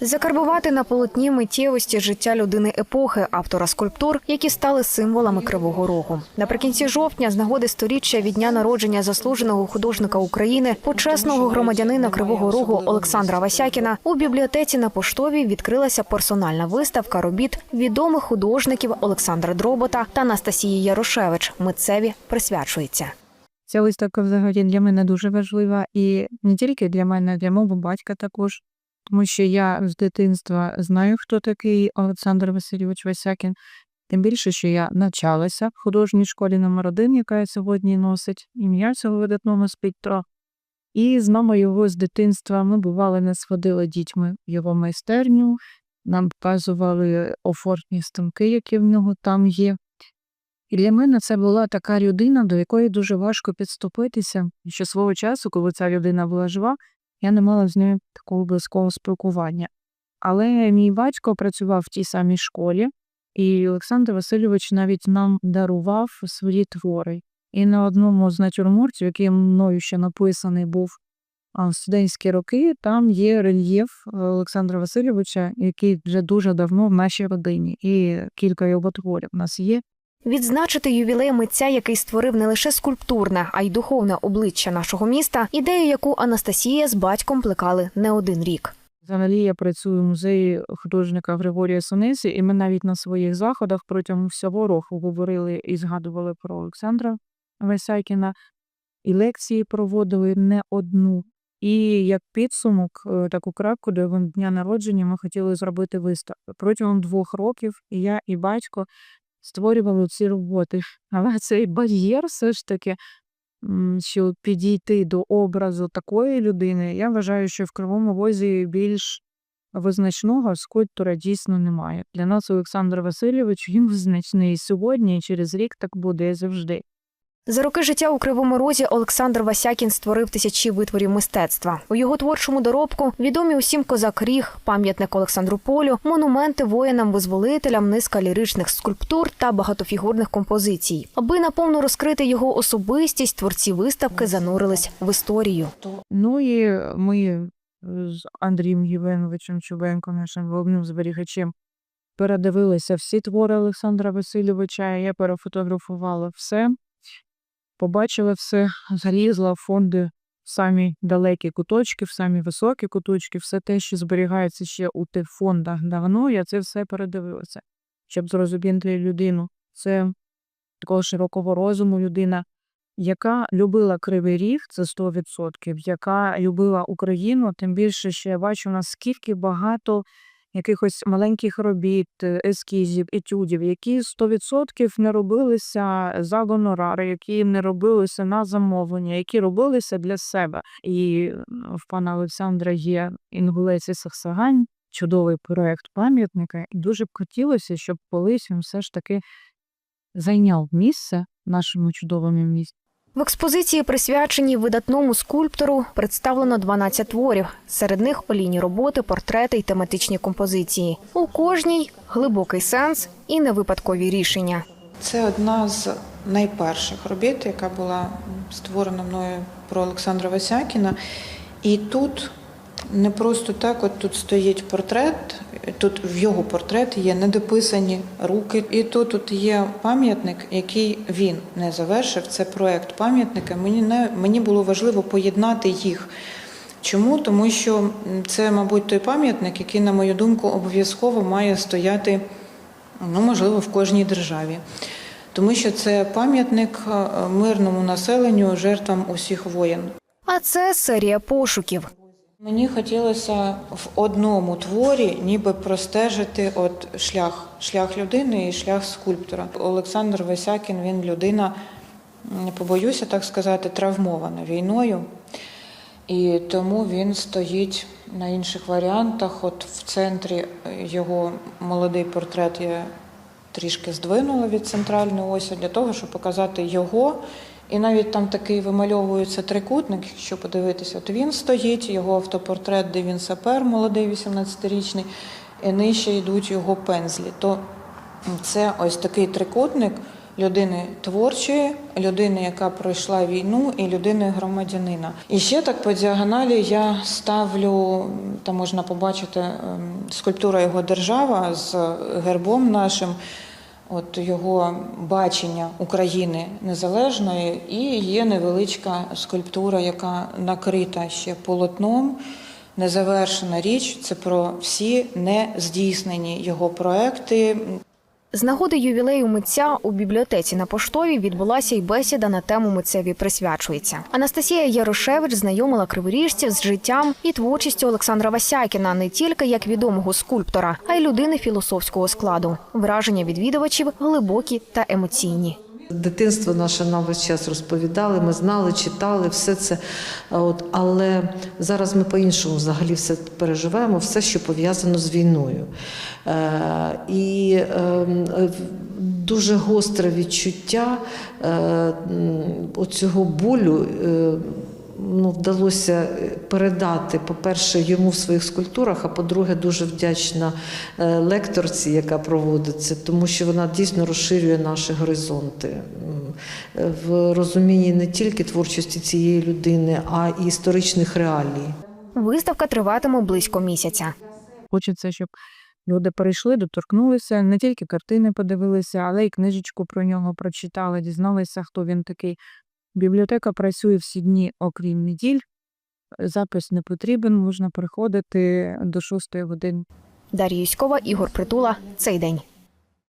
Закарбувати на полотні миттєвості життя людини епохи автора скульптур, які стали символами Кривого Рогу. Наприкінці жовтня, з нагоди сторіччя від дня народження заслуженого художника України, почесного громадянина Кривого Рогу Олександра Васякіна, у бібліотеці на поштовій відкрилася персональна виставка робіт відомих художників Олександра Дробота та Анастасії Ярошевич. Митцеві присвячується. Ця виставка взагалі для мене дуже важлива, і не тільки для мене, для мого батька також, тому що я з дитинства знаю, хто такий Олександр Васильович Васякін. Тим більше, що я навчалася в художній школі номер 1 яка сьогодні носить ім'я цього видатного скульптора. І з мамою його з дитинства ми бували, не сходили дітьми його майстерню, нам показували офортні станки, які в нього там є. І для мене це була така людина, до якої дуже важко підступитися. Що свого часу, коли ця людина була жива, я не мала з нею такого близького спілкування. Але мій батько працював в тій самій школі, і Олександр Васильович навіть нам дарував свої твори. І на одному з натюрмортів, який мною ще написаний був в студентські роки, там є рельєф е, Олександра Васильовича, який вже дуже давно в нашій родині, і кілька його творів у нас є. Відзначити ювілей митця, який створив не лише скульптурне, а й духовне обличчя нашого міста, ідею, яку Анастасія з батьком плекали не один рік. Взагалі я працюю в музеї художника Григорія Сонесі, і ми навіть на своїх заходах протягом всього року говорили і згадували про Олександра Васякіна, і лекції проводили не одну. І як підсумок, е, таку крапку до дня народження ми хотіли зробити виставку. Протягом двох років я, і батько створювали ці роботи. Але цей бар'єр все ж таки, що підійти до образу такої людини, я вважаю, що в Кривому Возі більш визначного скульптора дійсно немає. Для нас Олександр Васильович він визначний сьогодні, і через рік так буде завжди. За роки життя у Кривому Розі Олександр Васякін створив тисячі витворів мистецтва. У його творчому доробку відомі усім козак Ріг, пам'ятник Олександру Полю, монументи воїнам-визволителям, низка ліричних скульптур та багатофігурних композицій. Аби наповну розкрити його особистість, творці виставки занурились в історію. Ну і ми з Андрієм Євгеновичем Чубенко, нашим головним зберігачем, передивилися всі твори Олександра Васильовича. Я перефотографувала все, побачила все, залізла в фонди в самі далекі куточки, в самі високі куточки, все те, що зберігається ще у тих фондах давно, я це все передивилася, щоб зрозуміти людину. Це такого широкого розуму людина, яка любила Кривий Ріг, це 100%, яка любила Україну, тим більше, що я бачу, наскільки багато якихось маленьких робіт, е, ескізів, етюдів, які 100% не робилися за гонорари, які не робилися на замовлення, які робилися для себе. І в пана Олександра є інгулеці Саксагань, чудовий проект пам'ятника, і дуже б хотілося, щоб колись він все ж таки зайняв місце в нашому чудовому місті. В експозиції, присвяченій видатному скульптору, представлено 12 творів. Серед них олійні роботи, портрети й тематичні композиції. У кожній глибокий сенс і невипадкові рішення. Це одна з найперших робіт, яка була створена мною про Олександра Васякіна. І тут не просто так, от тут стоїть портрет, тут в його портрет є недописані руки. І тут, тут є пам'ятник, який він не завершив. Це проект пам'ятника. Мені не мені було важливо поєднати їх. Чому? Тому що це, мабуть, той пам'ятник, який, на мою думку, обов'язково має стояти, ну, можливо, в кожній державі. Тому що це пам'ятник е, мирному населенню, жертвам усіх воєн. А це серія пошуків. Мені хотілося в одному творі ніби простежити от шлях, шлях людини і шлях скульптора. Олександр Васякін він людина, не побоюся так сказати, травмована війною. І тому він стоїть на інших варіантах. От в центрі його молодий портрет я трішки здвинула від центральної осі для того, щоб показати його. І навіть там такий вимальовується трикутник, якщо подивитися, то він стоїть, його автопортрет, де він сапер, молодий 18-річний, і нижче йдуть його пензлі. То це ось такий трикутник людини творчої, людини, яка пройшла війну, і людини громадянина. І ще так по діагоналі я ставлю, там можна побачити ем, скульптура його держава з гербом нашим. От його бачення України незалежної, і є невеличка скульптура, яка накрита ще полотном. Незавершена річ це про всі не здійснені його проекти, З нагоди ювілею митця у бібліотеці на поштовій відбулася й бесіда на тему митцеві присвячується. Анастасія Ярошевич знайомила криворіжців з життям і творчістю Олександра Васякіна не тільки як відомого скульптора, а й людини філософського складу. Враження відвідувачів глибокі та емоційні. Дитинство наше нам весь час розповідали, ми знали, читали все це. От, але зараз ми по-іншому взагалі все переживаємо, все, що пов'язано з війною. Е, і е, дуже гостре відчуття е, оцього болю. Е, ну, вдалося передати, по-перше, йому в своїх скульптурах, а по-друге, дуже вдячна е, лекторці, яка проводиться, тому що вона дійсно розширює наші горизонти е, в розумінні не тільки творчості цієї людини, а й історичних реалій. Виставка триватиме близько місяця. Хочеться, щоб люди перейшли, доторкнулися, не тільки картини подивилися, але й книжечку про нього прочитали, дізналися, хто він такий. Бібліотека працює всі дні, окрім неділь. Запис не потрібен, можна приходити до 6 години. Дар'я Юськова, Ігор Притула. Цей день.